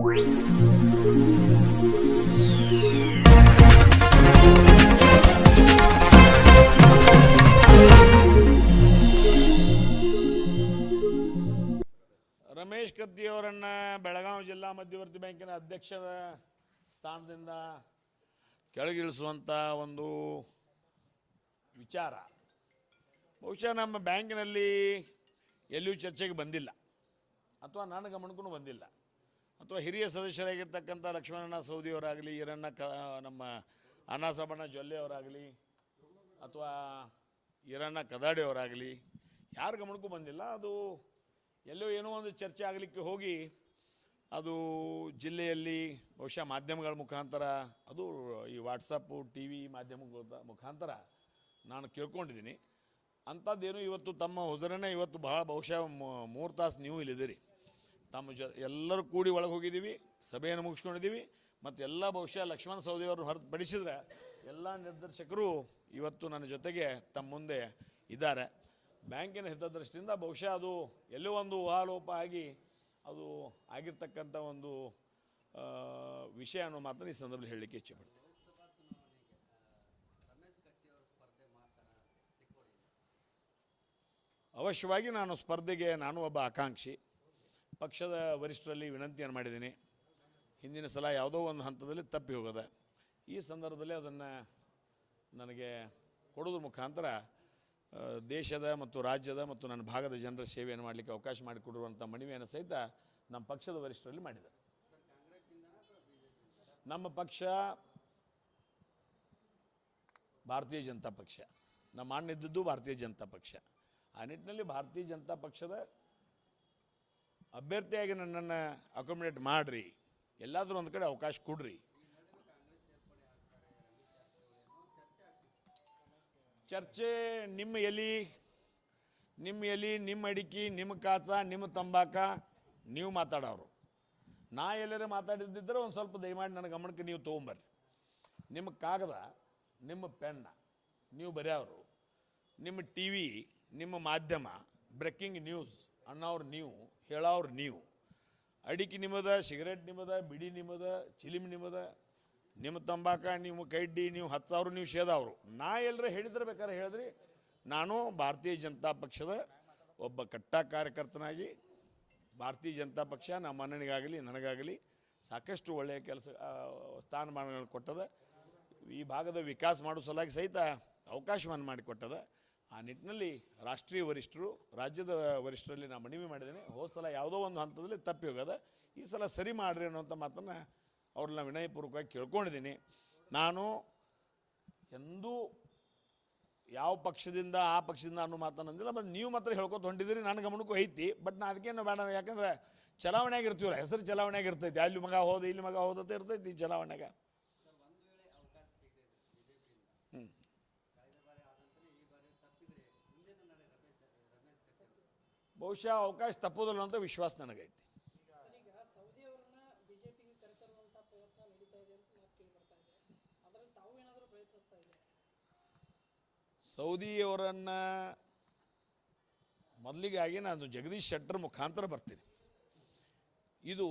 ರಮೇಶ್ ಕತ್ತಿಯವರನ್ನ ಬೆಳಗಾವಿ ಜಿಲ್ಲಾ ಮಧ್ಯವರ್ತಿ ಬ್ಯಾಂಕಿನ ಅಧ್ಯಕ್ಷರ ಸ್ಥಾನದಿಂದ ಕೆಳಗಿಳಿಸುವಂಥ ಒಂದು ವಿಚಾರ. ಬಹುಶಃ ನಮ್ಮ ಬ್ಯಾಂಕಿನಲ್ಲಿ ಎಲ್ಲಿಯೂ ಚರ್ಚೆಗೆ ಬಂದಿಲ್ಲ. ಅಥವಾ ನನ್ನ ಗಮನಕ್ಕೂ ಬಂದಿಲ್ಲ. ಅಥವಾ ಹಿರಿಯ ಸದಸ್ಯರಾಗಿರ್ತಕ್ಕಂಥ ಲಕ್ಷ್ಮಣಣ್ಣ ಸೌದಿಯವರಾಗಲಿ ಈರಣ್ಣ ಕ, ನಮ್ಮ ಅನಾಸಬಣ್ಣ ಜೊಲ್ಲೆಯವರಾಗಲಿ ಅಥವಾ ಈರಣ್ಣ ಕದಾಡಿಯವರಾಗಲಿ ಯಾರು ಗಮನಕ್ಕೂ ಬಂದಿಲ್ಲ. ಅದು ಎಲ್ಲೋ ಏನೋ ಒಂದು ಚರ್ಚೆ ಆಗಲಿಕ್ಕೆ ಹೋಗಿ ಅದು ಜಿಲ್ಲೆಯಲ್ಲಿ ಬಹುಶಃ ಮಾಧ್ಯಮಗಳ ಮುಖಾಂತರ, ಅದು ಈ ವಾಟ್ಸಪ್ಪು ಟಿ ವಿ ಮಾಧ್ಯಮಗಳ ಮುಖಾಂತರ ನಾನು ಕೇಳ್ಕೊಂಡಿದ್ದೀನಿ. ಅಂಥದ್ದೇನು ಇವತ್ತು ತಮ್ಮ ಹೊಸರನ್ನೇ ಇವತ್ತು ಬಹಳ ಬಹುಶಃ ಮೂರು ತಾಸು ನೀವು ಇಲ್ಲಿದ್ದೀರಿ. ತಮ್ಮ ಜೊ, ಎಲ್ಲರೂ ಕೂಡಿ ಒಳಗೆ ಹೋಗಿದ್ದೀವಿ, ಸಭೆಯನ್ನು ಮುಗಿಸ್ಕೊಂಡಿದ್ದೀವಿ, ಮತ್ತು ಎಲ್ಲ ಬಹುಶಃ ಲಕ್ಷ್ಮಣ ಸೌದಿಯವರು ಹೊರತುಪಡಿಸಿದ್ರೆ ಎಲ್ಲ ನಿರ್ದೇಶಕರು ಇವತ್ತು ನನ್ನ ಜೊತೆಗೆ ತಮ್ಮ ಮುಂದೆ ಇದ್ದಾರೆ. ಬ್ಯಾಂಕಿನ ಹಿತದೃಷ್ಟಿಯಿಂದ ಬಹುಶಃ ಅದು ಎಲ್ಲೋ ಒಂದು ಊಹಾಲೋಪ ಆಗಿ ಅದು ಆಗಿರ್ತಕ್ಕಂಥ ಒಂದು ವಿಷಯ ಅನ್ನೋ ಮಾತ್ರ ಈ ಸಂದರ್ಭದಲ್ಲಿ ಹೇಳಲಿಕ್ಕೆ ಇಚ್ಛೆಪಡ್ತೀನಿ ಅವಶ್ಯವಾಗಿ ನಾನು ಸ್ಪರ್ಧೆಗೆ, ನಾನು ಒಬ್ಬ ಆಕಾಂಕ್ಷಿ. ಪಕ್ಷದ ವರಿಷ್ಠರಲ್ಲಿ ವಿನಂತಿಯನ್ನು ಮಾಡಿದ್ದೀನಿ. ಹಿಂದಿನ ಸಲ ಯಾವುದೋ ಒಂದು ಹಂತದಲ್ಲಿ ತಪ್ಪಿ ಹೋಗೋದೆ ಈ ಸಂದರ್ಭದಲ್ಲಿ ಅದನ್ನು ನನಗೆ ಕೊಡೋದ್ರ ಮುಖಾಂತರ ದೇಶದ ಮತ್ತು ರಾಜ್ಯದ ಮತ್ತು ನನ್ನ ಭಾಗದ ಜನರ ಸೇವೆಯನ್ನು ಮಾಡಲಿಕ್ಕೆ ಅವಕಾಶ ಮಾಡಿಕೊಡುವಂಥ ಮನವಿಯನ್ನು ಸಹಿತ ನಮ್ಮ ಪಕ್ಷದ ವರಿಷ್ಠರಲ್ಲಿ ಮಾಡಿದೆ ನಮ್ಮ ಪಕ್ಷ ಭಾರತೀಯ ಜನತಾ ಪಕ್ಷ. ನಮ್ಮ ಅಣ್ಣ ಭಾರತೀಯ ಜನತಾ ಪಕ್ಷ. ಆ ನಿಟ್ಟಿನಲ್ಲಿ ಭಾರತೀಯ ಜನತಾ ಪಕ್ಷದ ಅಭ್ಯರ್ಥಿಯಾಗಿ ನನ್ನನ್ನು ಅಕೊಮಿಡೇಟ್ ಮಾಡಿರಿ. ಎಲ್ಲಾದರೂ ಒಂದು ಕಡೆ ಅವಕಾಶ ಕೊಡ್ರಿ. ಚರ್ಚೆ ನಿಮ್ಮ ಎಲಿ ನಿಮ್ಮ ಎಲಿ, ನಿಮ್ಮ ಅಡಿಕೆ, ನಿಮ್ಮ ಕಾಚ, ನಿಮ್ಮ ತಂಬಾಕ, ನೀವು ಮಾತಾಡೋರು. ನಾ ಎಲ್ಲರೂ ಮಾತಾಡಿದ್ದಿದ್ರೆ ಒಂದು ಸ್ವಲ್ಪ ದಯಮಾಡಿ ನನ್ನ ಗಮನಕ್ಕೆ ನೀವು ತೊಗೊಂಬರ್ರಿ. ನಿಮ್ಮ ಕಾಗದ, ನಿಮ್ಮ ಪೆನ್ನ, ನೀವು ಬರೆಯವರು ನಿಮ್ಮ ಟಿ ವಿ ನಿಮ್ಮ ಮಾಧ್ಯಮ, ಬ್ರೇಕಿಂಗ್ ನ್ಯೂಸ್ ಅನ್ನೋರು ನೀವು ಹೇಳೋರು ನೀವು. ಅಡಿಕೆ ನಿಮ್ಮದ, ಸಿಗರೇಟ್ ನಿಮ್ಮದ, ಬಿಡಿ ನಿಮ್ಮದ, ಚಿಲಿಮ್ ನಿಮ್ಮದ, ನಿಮ್ಮ ತಂಬಾಕ, ನಿಮ್ಮ ಕೈಡ್ಡಿ, ನೀವು ಹತ್ತು ಸಾವಿರ ನೀವು ಸೇದವರು ನಾ ಎಲ್ಲರ ಹೇಳಿದ್ರೆ ಬೇಕಾದ್ರೆ ಹೇಳಿದ್ರಿ. ನಾನು ಭಾರತೀಯ ಜನತಾ ಪಕ್ಷದ ಒಬ್ಬ ಕಟ್ಟ ಕಾರ್ಯಕರ್ತನಾಗಿ, ಭಾರತೀಯ ಜನತಾ ಪಕ್ಷ ನಮ್ಮ ಅಣ್ಣನಿಗಾಗಲಿ, ನನಗಾಗಲಿ ಸಾಕಷ್ಟು ಒಳ್ಳೆಯ ಕೆಲಸ ಸ್ಥಾನಮಾನಗಳನ್ನು ಕೊಟ್ಟದ. ಈ ಭಾಗದ ವಿಕಾಸ ಮಾಡೋ ಸಲುವಾಗಿ ಸಹಿತ ಅವಕಾಶವನ್ನು ಮಾಡಿಕೊಟ್ಟದ ಆ ನಿಟ್ಟಿನಲ್ಲಿ ರಾಷ್ಟ್ರೀಯ ವರಿಷ್ಠರು, ರಾಜ್ಯದ ವರಿಷ್ಠರಲ್ಲಿ ನಾನು ಮನವಿ ಮಾಡಿದ್ದೇನೆ, ಹೋದ ಸಲ ಯಾವುದೋ ಒಂದು ಹಂತದಲ್ಲಿ ತಪ್ಪಿ ಹೋಗದ ಈ ಸಲ ಸರಿ ಮಾಡಿರಿ ಅನ್ನೋಂಥ ಮಾತನ್ನು ಅವ್ರನ್ನ ವಿನಯಪೂರ್ವಕವಾಗಿ ಕೇಳ್ಕೊಂಡಿದ್ದೀನಿ. ನಾನು ಎಂದೂ ಯಾವ ಪಕ್ಷದಿಂದ, ಆ ಪಕ್ಷದಿಂದ ಅನ್ನೋ ಮಾತನ್ನು ಅಂದಿಲ್ಲ ಮತ್ತು ನೀವು ಮಾತ್ರ ಹೇಳ್ಕೊತ ಹೊಂಟಿದ್ದೀರಿ, ನನ್ನ ಗಮನಕ್ಕೂ ಐತಿ. ಬಟ್ ನಾನು ಅದಕ್ಕೇನು ಬೇಡ, ಯಾಕಂದ್ರೆ ಚಲಾವಣೆ ಆಗಿರ್ತೀವಲ್ಲ, ಹೆಸರು ಚಲಾವಣೆ ಇರ್ತೈತಿ ಅಲ್ಲಿ ಮಗ ಹೋದ, ಇಲ್ಲಿ ಮಗ ಹೋದಂತ ಇರ್ತೈತಿ ಚಲಾವಣೆಗೆ. ಬಹುಶಃ ಅವಕಾಶ ತಪ್ಪೋದಿಲ್ಲ ಅಂತ ವಿಶ್ವಾಸ ನನಗೈತಿ. ಸೌದಿಯವರನ್ನು ಮೊದಲಿಗಾಗಿ ನಾನು ಜಗದೀಶ್ ಶೆಟ್ಟರ್ ಮುಖಾಂತರ ಬರ್ತೀನಿ. ಇದು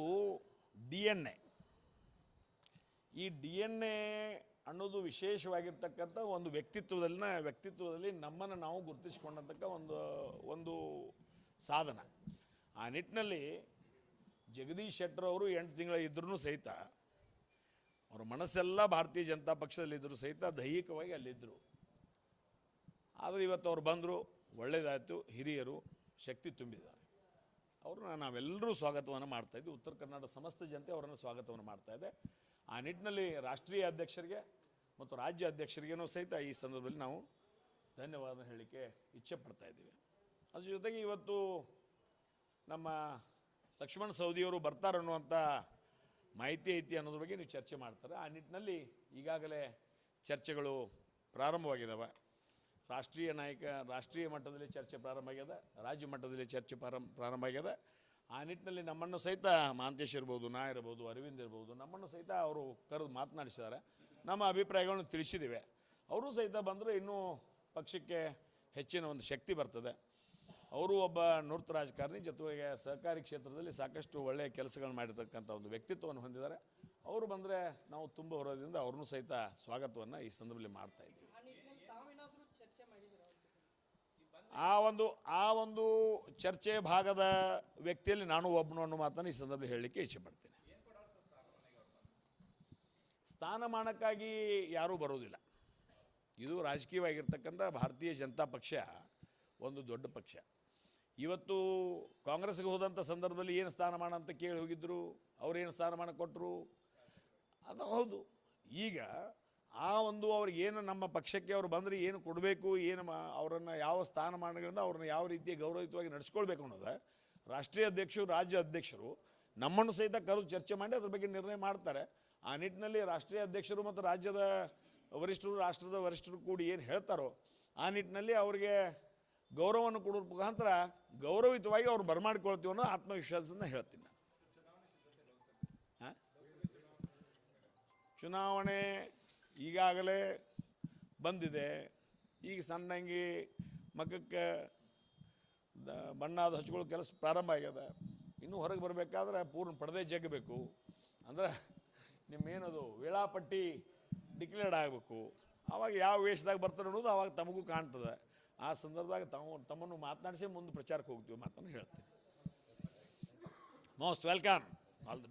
ಡಿ ಎನ್ ಎ. ಈ ಡಿ ಎನ್ ಎ ಅನ್ನೋದು ವಿಶೇಷವಾಗಿರ್ತಕ್ಕಂಥ ಒಂದು ವ್ಯಕ್ತಿತ್ವದಲ್ಲಿನ ವ್ಯಕ್ತಿತ್ವದಲ್ಲಿ ನಮ್ಮನ್ನು ನಾವು ಗುರುತಿಸಿಕೊಂಡಂತಕ್ಕ ಒಂದು ಒಂದು ಸಾಧನ. ಆ ನಿಟ್ಟಿನಲ್ಲಿ ಜಗದೀಶ್ ಶೆಟ್ಟರ್ ಅವರು ಎಂಟು ತಿಂಗಳ ಇದ್ರೂ ಸಹಿತ, ಅವರ ಮನಸ್ಸೆಲ್ಲ ಭಾರತೀಯ ಜನತಾ ಪಕ್ಷದಲ್ಲಿದ್ದರೂ ಸಹಿತ ದೈಹಿಕವಾಗಿ ಅಲ್ಲಿದ್ದರು ಆದರೆ ಇವತ್ತು ಅವ್ರು ಬಂದರು ಒಳ್ಳೆಯದಾಯಿತು ಹಿರಿಯರು, ಶಕ್ತಿ ತುಂಬಿದ್ದಾರೆ. ಅವರು ನಾವೆಲ್ಲರೂ ಸ್ವಾಗತವನ್ನು ಮಾಡ್ತಾಯಿದ್ವಿ ಉತ್ತರ ಕರ್ನಾಟಕ ಸಮಸ್ತ ಜನತೆ ಅವರನ್ನು ಸ್ವಾಗತವನ್ನು ಮಾಡ್ತಾಯಿದೆ ಆ ನಿಟ್ಟಿನಲ್ಲಿ ರಾಷ್ಟ್ರೀಯ ಅಧ್ಯಕ್ಷರಿಗೆ ಮತ್ತು ರಾಜ್ಯ ಅಧ್ಯಕ್ಷರಿಗೇನೂ ಸಹಿತ ಈ ಸಂದರ್ಭದಲ್ಲಿ ನಾವು ಧನ್ಯವಾದ ಹೇಳಲಿಕ್ಕೆ ಇಚ್ಛೆ ಪಡ್ತಾ ಇದ್ದೀವಿ. ಅದ್ರ ಜೊತೆಗೆ ಇವತ್ತು ನಮ್ಮ ಲಕ್ಷ್ಮಣ ಸೌದಿಯವರು ಬರ್ತಾರೆ ಅನ್ನುವಂಥ ಮಾಹಿತಿ ಐತಿ ಅನ್ನೋದ್ರ ಬಗ್ಗೆ ನೀವು ಚರ್ಚೆ ಮಾಡ್ತಾರೆ. ಆ ನಿಟ್ಟಿನಲ್ಲಿ ಈಗಾಗಲೇ ಚರ್ಚೆಗಳು ಪ್ರಾರಂಭವಾಗಿದ್ದಾವೆ ರಾಷ್ಟ್ರೀಯ ನಾಯಕ, ರಾಷ್ಟ್ರೀಯ ಮಟ್ಟದಲ್ಲಿ ಚರ್ಚೆ ಪ್ರಾರಂಭ ಆಗ್ಯದ, ರಾಜ್ಯ ಮಟ್ಟದಲ್ಲಿ ಚರ್ಚೆ ಪ್ರಾರಂಭ ಪ್ರಾರಂಭ ಆಗ್ಯದ. ಆ ನಿಟ್ಟಿನಲ್ಲಿ ನಮ್ಮನ್ನು ಸಹಿತ ಮಹಾಂತೇಶ್ ಇರ್ಬೋದು, ನಾ ಇರ್ಬೋದು, ಅರವಿಂದ್ ಇರ್ಬೋದು, ನಮ್ಮನ್ನು ಸಹಿತ ಅವರು ಕರೆದು ಮಾತನಾಡಿಸಿದ್ದಾರೆ. ನಮ್ಮ ಅಭಿಪ್ರಾಯಗಳನ್ನು ತಿಳಿಸಿದ್ದೀವಿ. ಅವರು ಸಹಿತ ಬಂದರೆ ಇನ್ನೂ ಪಕ್ಷಕ್ಕೆ ಹೆಚ್ಚಿನ ಒಂದು ಶಕ್ತಿ ಬರ್ತದೆ. ಅವರು ಒಬ್ಬ ನುರ್ತ ರಾಜಕಾರಣಿ ಜೊತೆಗೆ ಸಹಕಾರಿ ಕ್ಷೇತ್ರದಲ್ಲಿ ಸಾಕಷ್ಟು ಒಳ್ಳೆಯ ಕೆಲಸಗಳನ್ನು ಮಾಡಿರ್ತಕ್ಕಂಥ ಒಂದು ವ್ಯಕ್ತಿತ್ವವನ್ನು ಹೊಂದಿದ್ದಾರೆ. ಅವರು ಬಂದರೆ ನಾವು ತುಂಬ ಹೊರದಿಂದ ಅವ್ರನ್ನೂ ಸಹಿತ ಸ್ವಾಗತವನ್ನು ಈ ಸಂದರ್ಭದಲ್ಲಿ ಮಾಡ್ತಾ ಇದ್ದೀವಿ. ಆ ಒಂದು ಆ ಒಂದು ಚರ್ಚೆ ಭಾಗದ ವ್ಯಕ್ತಿಯಲ್ಲಿ ನಾನು ಒಬ್ಬನು ಅನ್ನೋ ಮಾತನ್ನು ಈ ಸಂದರ್ಭದಲ್ಲಿ ಹೇಳಲಿಕ್ಕೆ ಇಚ್ಛೆ ಪಡ್ತೇನೆ. ಸ್ಥಾನಮಾನಕ್ಕಾಗಿ ಯಾರೂ ಬರೋದಿಲ್ಲ ಇದು ರಾಜಕೀಯವಾಗಿರ್ತಕ್ಕಂಥ ಭಾರತೀಯ ಜನತಾ ಪಕ್ಷ ಒಂದು ದೊಡ್ಡ ಪಕ್ಷ. ಇವತ್ತು ಕಾಂಗ್ರೆಸ್ಗೆ ಹೋದಂಥ ಸಂದರ್ಭದಲ್ಲಿ ಏನು ಸ್ಥಾನಮಾನ ಅಂತ ಕೇಳಿ ಹೋಗಿದ್ದರು ಅವ್ರೇನು ಸ್ಥಾನಮಾನ ಕೊಟ್ಟರು ಅದು ಹೌದು. ಈಗ ಆ ಒಂದು ಅವ್ರಿಗೆ ಏನು ನಮ್ಮ ಪಕ್ಷಕ್ಕೆ ಅವ್ರು ಬಂದರೆ ಏನು ಕೊಡಬೇಕು, ಏನು ಅವರನ್ನು ಯಾವ ಸ್ಥಾನಮಾನಗಳಿಂದ ಅವ್ರನ್ನ ಯಾವ ರೀತಿಯ ಗೌರವಯುತವಾಗಿ ನಡೆಸ್ಕೊಳ್ಬೇಕು ಅನ್ನೋದು ರಾಷ್ಟ್ರೀಯ ಅಧ್ಯಕ್ಷರು, ರಾಜ್ಯ ಅಧ್ಯಕ್ಷರು ನಮ್ಮನ್ನು ಸಹಿತ ಕರೆದು ಚರ್ಚೆ ಮಾಡಿ ಅದ್ರ ಬಗ್ಗೆ ನಿರ್ಣಯ ಮಾಡ್ತಾರೆ. ಆ ನಿಟ್ಟಿನಲ್ಲಿ ರಾಷ್ಟ್ರೀಯ ಅಧ್ಯಕ್ಷರು ಮತ್ತು ರಾಜ್ಯದ ವರಿಷ್ಠರು, ರಾಷ್ಟ್ರದ ವರಿಷ್ಠರು ಕೂಡಿ ಏನು ಹೇಳ್ತಾರೋ ಆ ನಿಟ್ಟಿನಲ್ಲಿ ಅವರಿಗೆ ಗೌರವವನ್ನು ಕೊಡೋದ್ರ ಮುಖಾಂತರ ಗೌರವಿತವಾಗಿ ಅವ್ರು ಬರಮಾಡ್ಕೊಳ್ತೀವಿ ಅನ್ನೋ ಆತ್ಮವಿಶ್ವಾಸದಿಂದ ಹೇಳ್ತೀನಿ ನಾನು. ಚುನಾವಣೆ ಈಗಾಗಲೇ ಬಂದಿದೆ. ಈಗ ಸಣ್ಣಂಗಿ ಮಗಕ್ಕೆ ಬಣ್ಣದ ಹಚ್ಕೊಳ್ಳೋ ಕೆಲಸ ಪ್ರಾರಂಭ ಆಗ್ಯದ. ಇನ್ನೂ ಹೊರಗೆ ಬರಬೇಕಾದ್ರೆ ಪೂರ್ಣ ಪಡೆದೇ ಜಗ್ಗಬೇಕು. ಅಂದ್ರೆ ನಿಮ್ಮೇನದು ವೇಳಾಪಟ್ಟಿ ಡಿಕ್ಲೇರ್ಡ್ ಆಗಬೇಕು. ಆವಾಗ ಯಾವ ವೇಷದಾಗ ಬರ್ತಾರೆ ಅನ್ನೋದು ಆವಾಗ ತಮಗೂ ಕಾಣ್ತದೆ. ಆ ಸಂದರ್ಭದಾಗ ತಾವು ತಮ್ಮನ್ನು ಮಾತನಾಡಿಸಿ ಮುಂದೆ ಪ್ರಚಾರಕ್ಕೆ ಹೋಗ್ತೀವಿ ಮಾತನ್ನು ಹೇಳ್ತೀನಿ ಮೋಸ್ಟ್ ವೆಲ್ಕಮ್